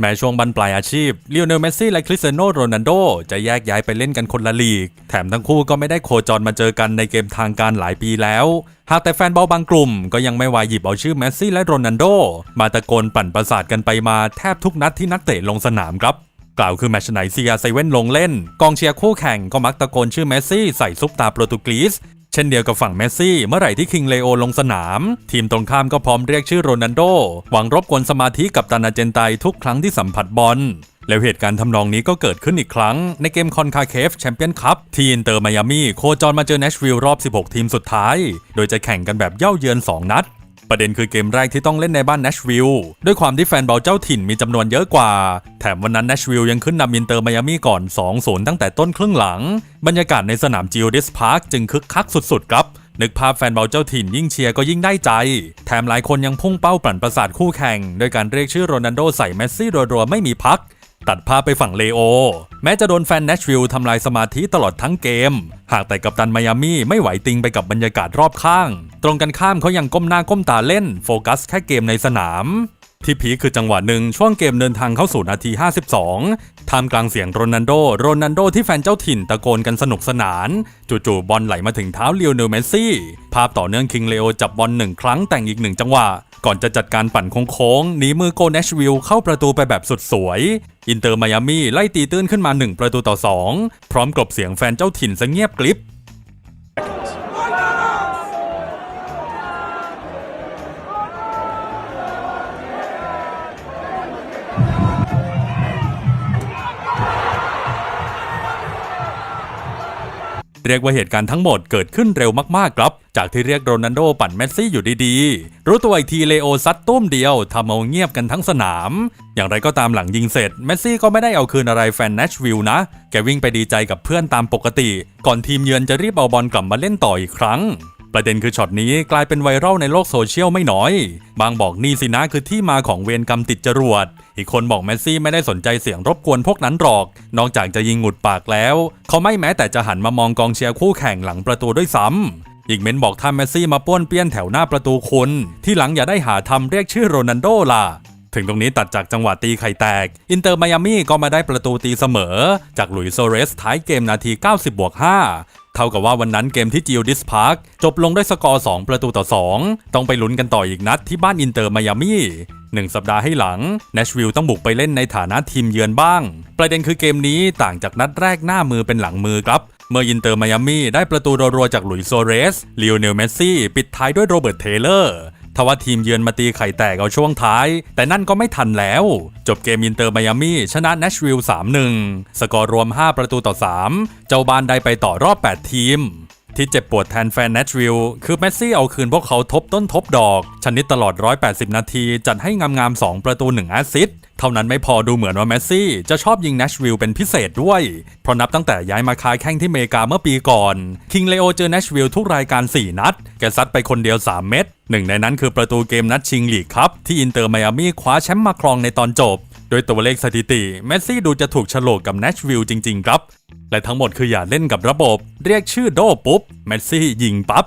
แม้ช่วงบันปลายอาชีพเล o โอเนลเมสซี่และคริสเตียโนโรนัลโดจะแยกย้ายไปเล่นกันคนละลีก แถมทั้งคู่ก็ไม่ได้โคจรมาเจอกันในเกมทางการหลายปีแล้ว หากแต่แฟนบอลบางกลุ่มก็ยังไม่วายหยิบเอาชื่อเมสซี่และโรนัลโด มาตะโกนปั่นประสาทกันไปมาแทบทุกนัดที่นักเตะลงสนามครับ กล่าวคือแมชไหนเซียไซเว่นลงเล่น กองเชียร์คู่แข่งก็มักตะโกนชื่อเมสซี่ใส่ซุปตาโปรตุเกส เช่นเดียวกับฝั่งเมสซี่ เมื่อไหร่ที่คิงเลโอลงสนาม ทีมตรงข้ามก็พร้อมเรียกชื่อโรนัลโด หวังรบกวนสมาธิกับตานาเจนไตทุกครั้งที่สัมผัสบอลแล้วเหตุการณ์ทำนองนี้ก็เกิดขึ้นอีกครั้งในเกมคอนคาเคฟแชมเปี้ยนคัพที่อินเตอร์มายามีโคจรมาเจอเนชวิลล์รอบ 16 ทีมสุดท้าย โดยจะแข่งกันแบบเย่าเยือน 2 นัด ประเด็นคือเกมแรกที่ต้องเล่นในบ้านเนชวิลล์ด้วยความที่แฟนบอลเจ้าถิ่นมีจำนวนเยอะกว่า แถมวันนั้นเนชวิลล์ยังขึ้นนำอินเตอร์มายามีก่อน 2-0 ตั้งแต่ต้นครึ่งหลัง บรรยากาศในสนามจิโอดิสพาร์คจึงคึกคักสุดๆครับนึกภาพแฟนบอลเจ้าถิ่นยิ่งเชียร์ก็ยิ่งได้ใจ แถมหลายคนยังพุ่งเป้าปั่นประสาทคู่แข่ง โดยการเรียกชื่อโรนัลโดใส่เมสซี่รัวๆไม่มีพัก ตัดภาพไปฝั่งเลโอ แม้จะโดนแฟนเนชวิลล์ทำลายสมาธิตลอดทั้งเกม หากแต่กัปตันไมอามี่ไม่ไหวติงไปกับบรรยากาศรอบข้าง ตรงกันข้ามเขายังก้มหน้าก้มตาเล่น โฟกัสแค่เกมในสนาม ที่พีคือจังหวะหนึ่งช่วงเกมเดินทางเข้าสู่นาที 52 ท่ามกลางเสียงโรนันโด โรนันโดที่แฟนเจ้าถิ่นตะโกนกันสนุกสนาน จู่ๆบอลไหลมาถึงเท้าเลียวเนลเมสซี่ ภาพต่อเนื่องคิงเลโอจับบอลหนึ่งครั้งแต่งอีกหนึ่งจังหวะก่อนจะจัดการปั่นโค้งๆหนีมือโกเนชวิลเข้าประตูไปแบบสุดสวย อินเตอร์มายามีไล่ตีตื้นขึ้นมา 1 ประตูต่อ 2 พร้อมกลบเสียงแฟนเจ้าถิ่นซะเงียบกริบ เรียกว่าเหตุการณ์ทั้งหมดเกิดขึ้นเร็วมากๆครับ จากที่เรียกโรนัลโดปั่นเมสซี่อยู่ดีๆ รู้ตัวอีกทีเลโอซัดตุ้มเดียวทำเอาเงียบกันทั้งสนาม อย่างไรก็ตามหลังยิงเสร็จเมสซี่ก็ไม่ได้เอาคืนอะไรแฟนเนชวิลนะ แกวิ่งไปดีใจกับเพื่อนตามปกติ ก่อนทีมเยือนจะรีบเอาบอลกลับมาเล่นต่ออีกครั้ง ประเด็นคือช็อตนี้กลายเป็นไวรัลในโลกโซเชียลไม่น้อย บางบอกนี่สินะคือที่มาของเวรกรรมติดจรวด อีกคนบอกเมสซี่ไม่ได้สนใจเสียงรบกวนพวกนั้นหรอก นอกจากจะยิงหงุดปากแล้ว เขาไม่แม้แต่จะหันมามองกองเชียร์คู่แข่งหลังประตูด้วยซ้ำอีกเม้นบอกถ้าเมสซี่มาป้วนเปี้ยนแถวหน้าประตูคุณที่หลังอย่าได้หาทำเรียกชื่อโรนัลโดล่ะถึงตรงนี้ตัดจากจังหวะตีไข่แตก อินเตอร์มายามี่ก็มาได้ประตูตีเสมอ จากหลุยส์โซเรสท้ายเกมนาที 90บวก5 เท่ากับว่าวันนั้นเกมที่จิวดิสพาร์คจบลงด้วยสกอร์ 2 ประตูต่อ 2 ต้องไปลุ้นกันต่ออีกนัดที่บ้านอินเตอร์มายามี่หนึ่งสัปดาห์ให้หลังเนชวิลต้องบุกไปเล่นในฐานะทีมเยือนบ้าง ประเด็นคือเกมนี้ต่างจากนัดแรกหน้ามือเป็นหลังมือครับ เมื่ออินเตอร์มายามี่ได้ประตูรัวๆจากหลุยส์โซเรส ลิโอเนลเมสซี่ ปิดท้ายด้วยโรเบิร์ตเทเลอร์ ทว่าทีมเยือนมาตีไข่แตกเอาช่วงท้าย แต่นั่นก็ไม่ทันแล้ว จบเกมอินเตอร์มายามี่ชนะเนชวิลล์3-1 สกอร์รวม 5 ประตูต่อ 3 เจ้าบ้านได้ไปต่อรอบ 8 ทีม ที่เจ็บปวดแทนแฟนเนชวิลล์คือเมสซี่เอาคืนพวกเขาทบต้นทบดอก ชนิดตลอด 180 นาที จัดให้งามๆ 2 ประตู 1 แอสซิสเท่านั้นไม่พอดูเหมือนว่าเมสซี่จะชอบยิงเนชวิลล์เป็นพิเศษด้วย เพราะนับตั้งแต่ย้ายมาค้าแข้งที่เมกาเมื่อปีก่อน คิงเลโอเจอเนชวิลล์ทุกรายการ 4 นัด แกซัดไปคนเดียว 3 เม็ดหนึ่งในนั้นคือประตูเกมนัดชิงลีกครับ ที่อินเตอร์มายามี่คว้าแชมป์มาครองในตอนจบ โดยตัวเลขสถิติเมสซี่ดูจะถูกฉลกกับเนชวิลล์จริง ๆ ครับ และทั้งหมดคืออย่าเล่นกับระบบ เรียกชื่อโดปุ๊บ เมสซี่ยิงปั๊บ